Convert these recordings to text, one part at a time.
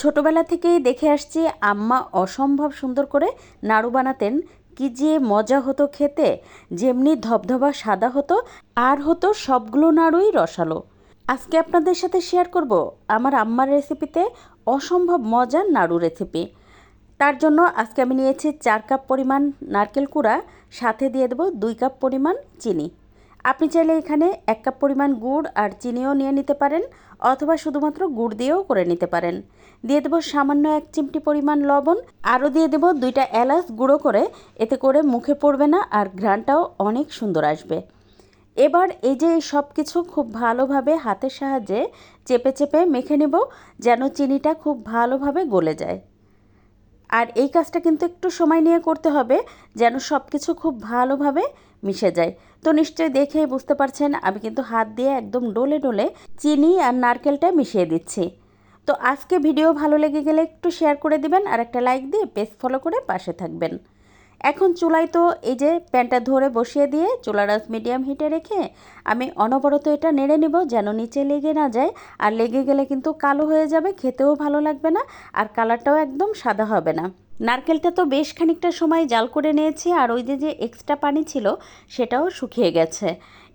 ছোটবেলা থেকেই দেখে আসছি আম্মা অসম্ভব সুন্দর করে নাড়ু বানাতেন। কি যে মজা হতো খেতে, যেমনি ধবধবা সাদা হতো, আর হতো সবগুলো নাড়ুই রসালো। আজকে আপনাদের সাথে শেয়ার করব আমার আম্মার রেসিপিতে অসম্ভব মজার নাড়ু রেসিপি তার জন্য আজকে আমি নিয়েছি চার কাপ পরিমাণ নারকেল কুড়া, সাথে দিয়ে দেবো দুই কাপ পরিমাণ চিনি। আপনি চাইলে এখানে এক কাপ পরিমাণ গুড় আর চিনিও নিয়ে নিতে পারেন, অথবা শুধুমাত্র গুড় দিয়েও করে নিতে পারেন। দিয়ে দেবো সামান্য এক চিমটি পরিমাণ লবণ, আরও দিয়ে দেবো দুইটা এলাচ গুঁড়ো করে, এতে করে মুখে পড়বে না আর ঘ্রাণটাও অনেক সুন্দর আসবে। এবার এই যে সব কিছু খুব ভালোভাবে হাতের সাহায্যে চেপে চেপে মেখে নেব, যেন চিনিটা খুব ভালোভাবে গলে যায়। আর এই কাজটা কিন্তু একটু সময় নিয়ে করতে হবে, যেন সব কিছু খুব ভালোভাবে মিশে যায়। তো নিশ্চয়ই দেখেই বুঝতে পারছেন, আমি কিন্তু হাত দিয়ে একদম ডলে ডলে চিনি আর নারকেলটা মিশিয়ে দিচ্ছি। তো আজকে ভিডিও ভালো লেগে গেলে একটু শেয়ার করে দিবেন আর একটা লাইক দিয়ে পেজ ফলো করে পাশে থাকবেন। এখন চুলায় তো এই যে প্যানটা ধরে বসিয়ে দিয়ে চুলার মিডিয়াম হিটে রেখে আমি অনবরত এটা নেড়ে নিব যেন নিচে লেগে না যায়। আর লেগে গেলে কিন্তু কালো হয়ে যাবে, খেতেও ভালো লাগবে না আর কালারটাও একদম সাদা হবে না। নারকেলটা তো বেশ খানিকটা সময় জাল করে নিয়েছি আর ওই যে এক্সট্রা পানি ছিল সেটাও শুকিয়ে গেছে।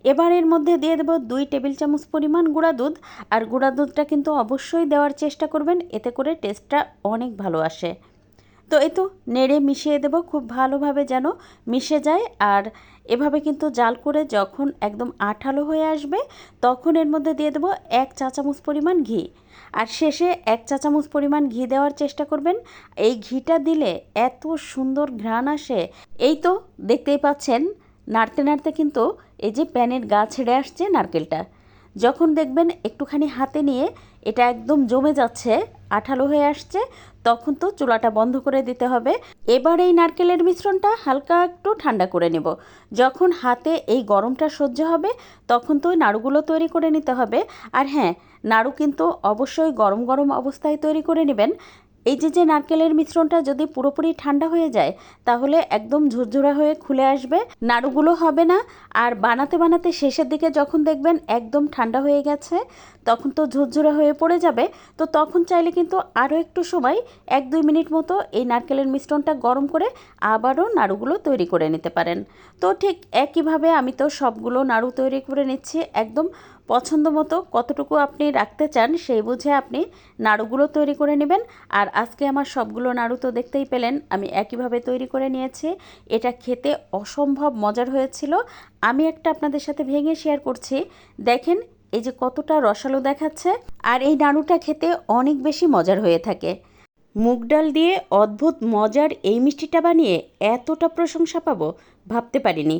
এবার এর মধ্যে দিয়ে দেবো দুই টেবিল চামচ পরিমাণ গুঁড়া দুধ আর গুঁড়া দুধটা কিন্তু অবশ্যই দেওয়ার চেষ্টা করবেন, এতে করে টেস্টটা অনেক ভালো আসে। তো এই তো নেড়ে মিশিয়ে দেব, খুব ভালোভাবে যেন মিশে যায়। আর এভাবে কিন্তু জাল করে যখন একদম আঠালো হয়ে আসবে, তখন এর মধ্যে দিয়ে দেবো এক চা চামচ পরিমাণ ঘি। আর শেষে এক চা চামচ পরিমাণ ঘি দেওয়ার চেষ্টা করবেন। এই ঘিটা দিলে এত সুন্দর ঘ্রাণ আসে। এই তো দেখতেই পাচ্ছেন, নাড়তে নাড়তে কিন্তু এই যে প্যানের গা ছেড়ে আসছে নারকেলটা। যখন দেখবেন একটুখানি হাতে নিয়ে এটা একদম জমে যাচ্ছে আঠালো হয়ে আসছে, তখন তো চুলাটা বন্ধ করে দিতে হবে। এবার এই নারকেলের মিশ্রণটা হালকা একটু ঠান্ডা করে নেব। যখন হাতে এই গরমটা সহ্য হবে, তখন তো ওই নাড়ুগুলো তৈরি করে নিতে হবে। আর হ্যাঁ নাড়ু কিন্তু অবশ্যই গরম গরম অবস্থায় তৈরি করে নেবেন। এই যে যে নারকেলের মিশ্রণটা যদি পুরোপুরি ঠান্ডা হয়ে যায়, তাহলে একদম ঝুরঝুরা হয়ে খুলে আসবে, নাড়ুগুলো হবে না। আর বানাতে বানাতে শেষের দিকে যখন দেখবেন একদম ঠান্ডা হয়ে গেছে, তখন তো ঝুরঝুরা হয়ে পড়ে যাবে। তো তখন চাইলে কিন্তু আরও একটু সময়, এক দুই মিনিট মতো এই নারকেলের মিশ্রণটা গরম করে আবারও নাড়ুগুলো তৈরি করে নিতে পারেন। তো ঠিক একইভাবে আমি তো সবগুলো নাড়ু তৈরি করে নিচ্ছি, একদম পছন্দ মতো কতটুকু আপনি রাখতে চান সেই বুঝে আপনি নাড়ুগুলো তৈরি করে নেবেন। আর আজকে আমার সবগুলো নাড়ু তো দেখতেই পেলেন, আমি একইভাবে তৈরি করে নিয়েছি। এটা খেতে অসম্ভব মজার হয়েছিল। আমি একটা আপনাদের সাথে ভেঙে শেয়ার করছি। দেখেন এই যে কতটা রসালো দেখাচ্ছে। আর এই নাড়ুটা খেতে অনেক বেশি মজার হয়ে থাকে। মুগ ডাল দিয়ে অদ্ভুত মজার এই মিষ্টিটা বানিয়ে এতটা প্রশংসা পাবো, ভাবতে পারিনি।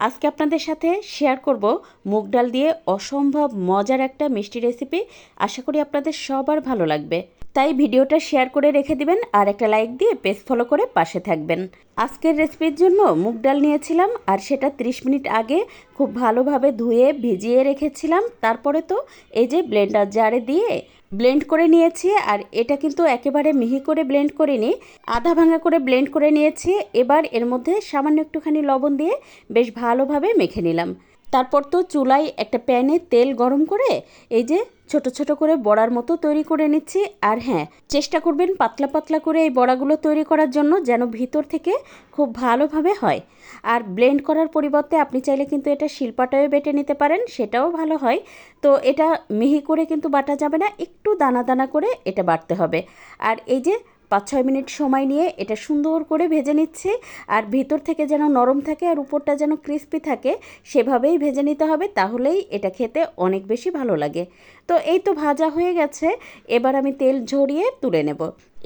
আজকে আপনাদের সাথে শেয়ার করব মুগ ডাল দিয়ে অসম্ভব মজার একটা মিষ্টি রেসিপি আশা করি আপনাদের সবার ভালো লাগবে। তাই ভিডিওটা শেয়ার করে রেখে দিবেন আর একটা লাইক দিয়ে পেজ ফলো করে পাশে থাকবেন। আজকের রেসিপির জন্য মুগ ডাল নিয়েছিলাম আর সেটা 30 মিনিট আগে খুব ভালোভাবে ধুয়ে ভিজিয়ে রেখেছিলাম। তারপরে তো এই যে ব্লেন্ডার জারে দিয়ে ব্লেন্ড করে নিয়েছি আর এটা কিন্তু একেবারে মিহি করে ব্লেন্ড করিনি, আধা ভাঙা করে ব্লেন্ড করে নিয়েছি। এবার এর মধ্যে সামান্য একটুখানি লবণ দিয়ে বেশ ভালোভাবে মেখে নিলাম। তারপর তো চুলায় একটা প্যানে তেল গরম করে এই যে ছোট ছোট করে বড়ার মতো তৈরি করে নিচ্ছি। আর হ্যাঁ চেষ্টা করবেন পাতলা পাতলা করে এই বড়াগুলো তৈরি করার জন্য যেন ভিতর থেকে খুব ভালোভাবে হয়। আর ব্লেন্ড করার পরিবর্তে আপনি চাইলে কিন্তু এটা শিল্পাটাও বেটে নিতে পারেন, সেটাও ভালো হয়। তো এটা মিহি করে কিন্তু বাটা যাবে না, একটু দানা দানা করে এটা বাটতে হবে। আর এই যে পাঁচ ছয় মিনিট সময় নিয়ে এটা সুন্দর করে ভেজে নিচ্ছি আর ভিতর থেকে যেন নরম থাকে আর উপরটা যেন ক্রিস্পি থাকে, সেভাবেই ভেজে নিতে হবে তাহলেই এটা খেতে অনেক বেশি ভালো লাগে। তো এই তো ভাজা হয়ে গেছে, এবার আমি তেল ঝরিয়ে তুলে নেব।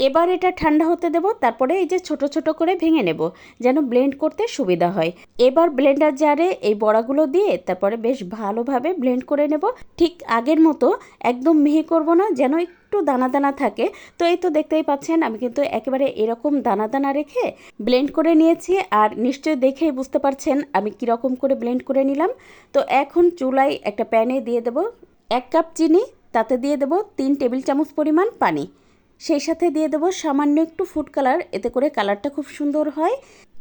এবার এটা ঠান্ডা হতে দেব, তারপরে এই যে ছোট ছোট করে ভেঙে নেব, যেন ব্লেন্ড করতে সুবিধা হয়। এবার ব্লেন্ডার জারে এই বড়াগুলো দিয়ে তারপরে বেশ ভালোভাবে ব্লেন্ড করে নেব। ঠিক আগের মতো, একদম মিহি করব না, যেন একটু দানা দানা থাকে। তো এই তো দেখতেই পাচ্ছেন, আমি কিন্তু একেবারে এরকম দানা দানা রেখে ব্লেন্ড করে নিয়েছি, আর নিশ্চয়ই দেখেই বুঝতে পারছেন আমি কীরকম করে ব্লেন্ড করে নিলাম। তো এখন চুলায় একটা প্যানে দিয়ে দেব, এক কাপ চিনি, তাতে দিয়ে দেব তিন টেবিল চামচ পরিমাণ পানি। সেই সাথে দিয়ে দেবো সামান্য একটু ফুড কালার এতে করে কালারটা খুব সুন্দর হয়।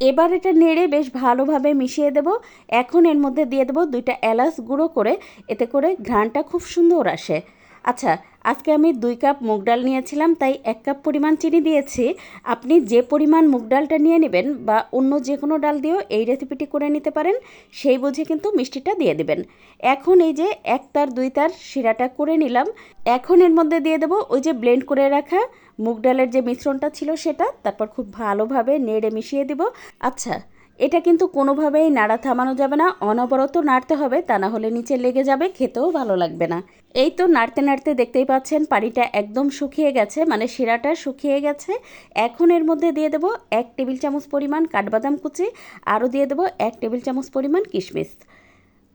এবার এটা নেড়ে বেশ ভালোভাবে মিশিয়ে দেব। এখন এর মধ্যে দিয়ে দেবো দুইটা এলাচ গুঁড়ো করে, এতে করে ঘ্রাণটা খুব সুন্দর আসে। আচ্ছা আজকে আমি দুই কাপ মুগ ডাল নিয়েছিলাম, তাই এক কাপ পরিমাণ চিনি দিয়েছি। আপনি যে পরিমাণ মুগ ডালটা নিয়ে নেবেন বা অন্য যে কোনো ডাল দিয়েও এই রেসিপিটি করে নিতে পারেন, সেই বুঝে কিন্তু মিষ্টিটা দিয়ে দেবেন। এখন এই যে এক তার, দুই তার শিরাটা করে নিলাম। এখন এর মধ্যে দিয়ে দেবো ওই যে ব্লেন্ড করে রাখা মুগ ডালের যে মিশ্রণটা ছিল সেটা, তারপর খুব ভালোভাবে নেড়ে মিশিয়ে দিব। আচ্ছা এটা কিন্তু কোনোভাবেই নাড়া থামানো যাবে না, অনবরত নাড়তে হবে, তা না হলে নিচে লেগে যাবে, খেতেও ভালো লাগবে না। এই তো নাড়তে নাড়তে দেখতেই পাচ্ছেন পানিটা একদম শুকিয়ে গেছে মানে শিরাটা শুকিয়ে গেছে। এখন এর মধ্যে দিয়ে দেবো এক টেবিল চামচ পরিমাণ কাঠবাদাম কুচি, আরও দিয়ে দেবো এক টেবিল চামচ পরিমাণ কিশমিশ।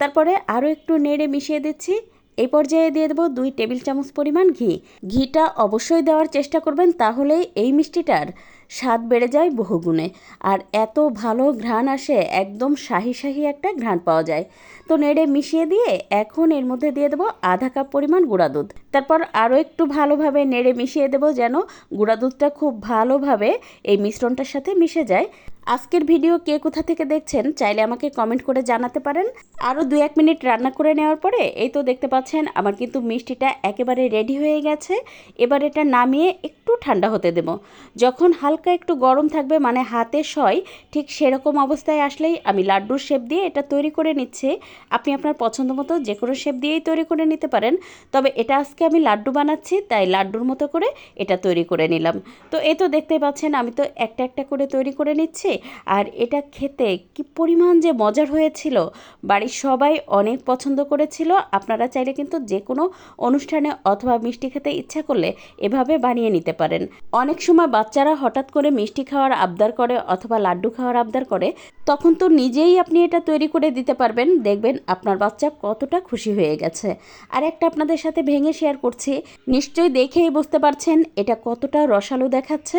তারপরে আরও একটু নেড়ে মিশিয়ে দিচ্ছি। এই পর্যায়ে দিয়ে দেবো দুই টেবিল চামচ পরিমাণ ঘি। ঘিটা অবশ্যই দেওয়ার চেষ্টা করবেন, তাহলেই এই মিষ্টিটার স্বাদ বেড়ে যায় বহুগুণে। আর এত ভালো ঘ্রাণ আসে, একদম শাহি শাহি একটা ঘ্রাণ পাওয়া যায়। তো নেড়ে মিশিয়ে দিয়ে এখন এর মধ্যে দিয়ে দেবো আধা কাপ পরিমাণ গুঁড়া দুধ। তারপর আরও একটু ভালোভাবে নেড়ে মিশিয়ে দেবো যেন গুঁড়া দুধটা খুব ভালোভাবে এই মিশ্রণটার সাথে মিশে যায়। আজকের ভিডিও কে কোথা থেকে দেখছেন চাইলে আমাকে কমেন্ট করে জানাতে পারেন। আরও দু এক মিনিট রান্না করে নেওয়ার পরে এই তো দেখতে পাচ্ছেন আমার কিন্তু মিষ্টিটা একেবারে রেডি হয়ে গেছে। এবার এটা নামিয়ে একটু ঠান্ডা হতে দেব। যখন হালকা একটু গরম থাকবে মানে হাতে সয়, ঠিক সেরকম অবস্থায় আসলেই আমি লাড্ডুর শেপ দিয়ে এটা তৈরি করে নিচ্ছি। আপনি আপনার পছন্দ মতো যে কোনো শেপ দিয়েই তৈরি করে নিতে পারেন। তবে এটা আজকে আমি লাড্ডু বানাচ্ছি, তাই লাড্ডুর মতো করে এটা তৈরি করে নিলাম। তো এই তো দেখতে পাচ্ছেন আমি তো একটা একটা করে তৈরি করে নিচ্ছি। আর এটা খেতে কি পরিমাণ যে মজার হয়েছিল, বাড়ির সবাই অনেক পছন্দ করেছিল। আপনারা চাইলে কিন্তু যে কোনো অনুষ্ঠানে অথবা মিষ্টি খেতে ইচ্ছা করলে এভাবে বানিয়ে নিতে পারেন। অনেক সময় বাচ্চারা হঠাৎ করে মিষ্টি খাওয়ার আবদার করে অথবা লাড্ডু খাওয়ার আবদার করে, তখন তো নিজেই আপনি এটা তৈরি করে দিতে পারবেন। দেখবেন আপনার বাচ্চা কতটা খুশি হয়ে গেছে। আর একটা আপনাদের সাথে ভেঙে শেয়ার করছি। নিশ্চয়ই দেখেই বুঝতে পারছেন এটা কতটা রসালো দেখাচ্ছে।